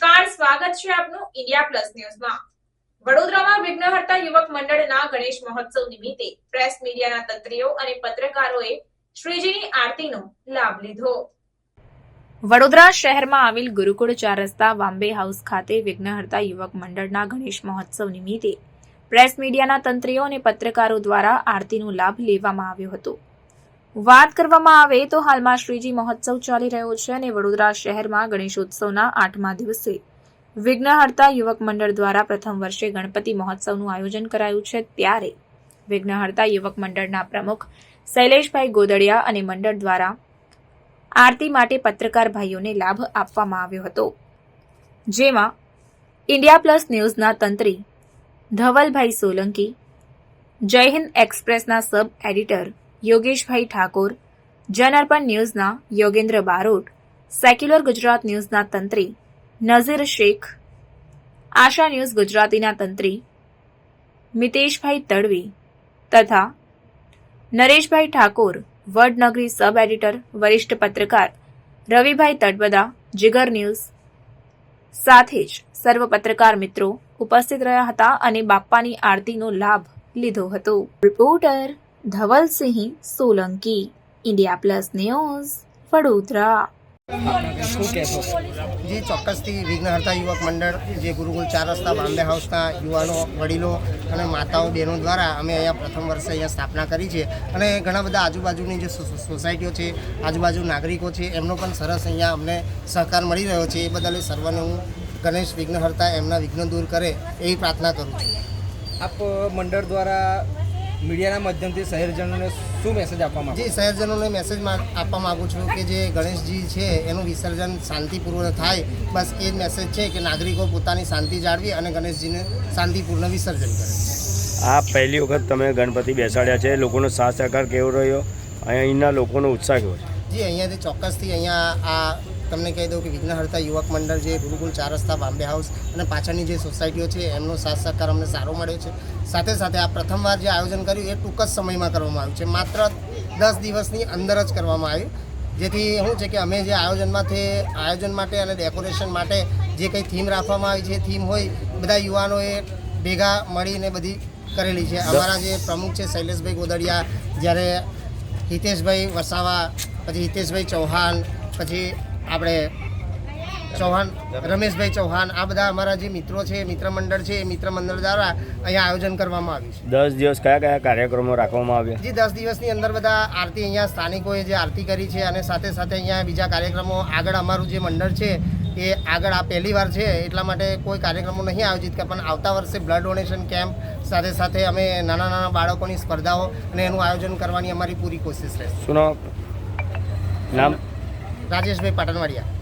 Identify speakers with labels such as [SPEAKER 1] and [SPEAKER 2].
[SPEAKER 1] સ્વાગત છે આપનું ઇન્ડિયા પ્લસ ન્યૂઝમાં. વડોદરામાં વિઘ્નહર્તા યુવક મંડળના ગણેશ મહોત્સવ નિમિત્તે પ્રેસ મીડિયાના તંત્રીઓ અને પત્રકારોએ શ્રીજીની આરતીનો લાભ લીધો. વડોદરા શહેરમાં આવેલ ગુરુકુળ ચાર રસ્તા વાંબે હાઉસ ખાતે વિઘ્નહર્તા યુવક મંડળના ગણેશ મહોત્સવ નિમિત્તે પ્રેસ મીડિયાના તંત્રીઓ અને પત્રકારો દ્વારા આરતીનો લાભ લેવામાં આવ્યો હતો. વાત કરવામાં આવે તો હાલમાં શ્રીજી મહોત્સવ ચાલી રહ્યો છે અને વડોદરા શહેરમાં ગણેશોત્સવના આઠમા દિવસે. વિઘ્નહર્તા યુવક મંડળ દ્વારા પ્રથમ વર્ષે ગણપતિ મહોત્સવનું આયોજન કરાયું છે ત્યારે વિઘ્નહર્તા યુવક મંડળના પ્રમુખ શૈલેષભાઈ ગોદડિયા અને મંડળ દ્વારા આરતી માટે પત્રકાર ભાઈઓને લાભ આપવામાં આવ્યો હતો. જેમાં ઇન્ડિયા પ્લસ ન્યૂઝના તંત્રી ધવલભાઈ સોલંકી, જય હિન્દ એક્સપ્રેસના સબ એડિટર યોગેશભાઈ ઠાકોર જનઅર્પણ ન્યૂઝના યોગેન્દ્ર બારોટ, સેક્યુલર ગુજરાત ન્યૂઝના તંત્રી નઝીર શેખ, આશા ન્યૂઝ ગુજરાતીના તંત્રી મિતેશભાઈ તડવી તથા નરેશભાઈ ઠાકોર વડનગરી સબ એડિટર, વરિષ્ઠ પત્રકાર રવિભાઈ તડબદા જીગર ન્યૂઝ સાથે જ સર્વ પત્રકાર મિત્રો ઉપસ્થિત રહ્યા હતા અને બાપ્પાની આરતીનો લાભ લીધો હતો. Reporter Dhavalsinh Solanki India plus news Vadodara
[SPEAKER 2] શું કહેશો
[SPEAKER 3] જે ચોક્કસથી વિઘ્નહર્તા યુવક મંડળ જે ગુરુકુલ ચાર રસ્તા બાંબે હાઉસના યુવાનો વડીલો અને માતાઓ બહેનો દ્વારા અમે અહીંયા પ્રથમ વર્ષે અહીંયા સ્થાપના કરી છે. અને ઘણા બધા આજુબાજુની જે સોસાયટીઓ છે આજુબાજુ નાગરિકો છે એમનો પણ સરસ અહીંયા અમને સહકાર મળી રહ્યો છે. એ બદલ સર્વને હું ગણેશ વિઘ્નહર્તા એમના વિઘ્ન દૂર કરે એવી પ્રાર્થના કરું છું.
[SPEAKER 2] આપ મંડળ દ્વારા મીડિયાના માધ્યમથી શહેરજનોને શું મેસેજ આપવા માંગો
[SPEAKER 3] જી શહેરજનોને મેસેજ આપવા માગું છું કે જે ગણેશજી છે એનું વિસર્જન શાંતિપૂર્વક થાય. બસ એ જ મેસેજ છે કે નાગરિકો પોતાની શાંતિ જાળવી અને ગણેશજીને શાંતિપૂર્ણ વિસર્જન કરે.
[SPEAKER 4] આ પહેલી વખત તમે ગણપતિ બેસાડ્યા છે. લોકોનો સાથ સહકાર કેવો રહ્યો? અહીંના લોકોનો ઉત્સાહ કેવો છે?
[SPEAKER 3] જી, અહીંયાથી ચોક્કસથી અહીંયા આ તમને કહી દઉં કે વિઘ્નહર્તા યુવક મંડળ જે ગુરુકુલ ચાર રસ્તા બાંબે હાઉસ અને પાછળની જે સોસાયટીઓ છે, એમનો સાથ સહકાર અમને સારો મળ્યો છે. સાથે સાથે આ પ્રથમવાર જે આયોજન કર્યું એ ટૂંક જ સમયમાં કરવામાં આવ્યું છે. માત્ર દસ દિવસની અંદર જ કરવામાં આવ્યું. જેથી શું છે કે અમે જે આયોજનમાંથી આયોજન માટે અને ડેકોરેશન માટે જે કંઈ થીમ રાખવામાં આવી છે થીમ હોય, બધા યુવાનોએ ભેગા મળીને બધી કરેલી છે. અમારા જે પ્રમુખ છે, શૈલેષભાઈ ગોદડિયા, જ્યારે હિતેશભાઈ વસાવા પછી હિતેશભાઈ ચૌહાણ પછી આપણે ચૌહાણ રમેશભાઈ ચૌહાણ આ બધા અમારા જે મિત્રો છે મિત્ર મંડળ છે એ મિત્ર મંડળ દ્વારા અહીંયા આયોજન કરવામાં આવ્યું છે.
[SPEAKER 4] દસ દિવસ કયા કયા કાર્યક્રમો રાખવામાં આવ્યા?
[SPEAKER 3] જે દસ દિવસની અંદર બધા આરતી અહીંયા સ્થાનિકોએ જે આરતી કરી છે અને સાથે સાથે અહીંયા બીજા કાર્યક્રમો આગળ અમારું જે મંડળ છે એ આગળ આ પહેલી વાર છે એટલા માટે કોઈ કાર્યક્રમો નહીં આયોજિત કર્યા પણ આવતા વર્ષે બ્લડ ડોનેશન કેમ્પ સાથે સાથે અમે નાના નાના બાળકોની સ્પર્ધાઓ અને એનું આયોજન કરવાની અમારી પૂરી કોશિશ રહેશે.
[SPEAKER 4] નામ?
[SPEAKER 3] રાજેશભાઈ પાટણવાડિયા.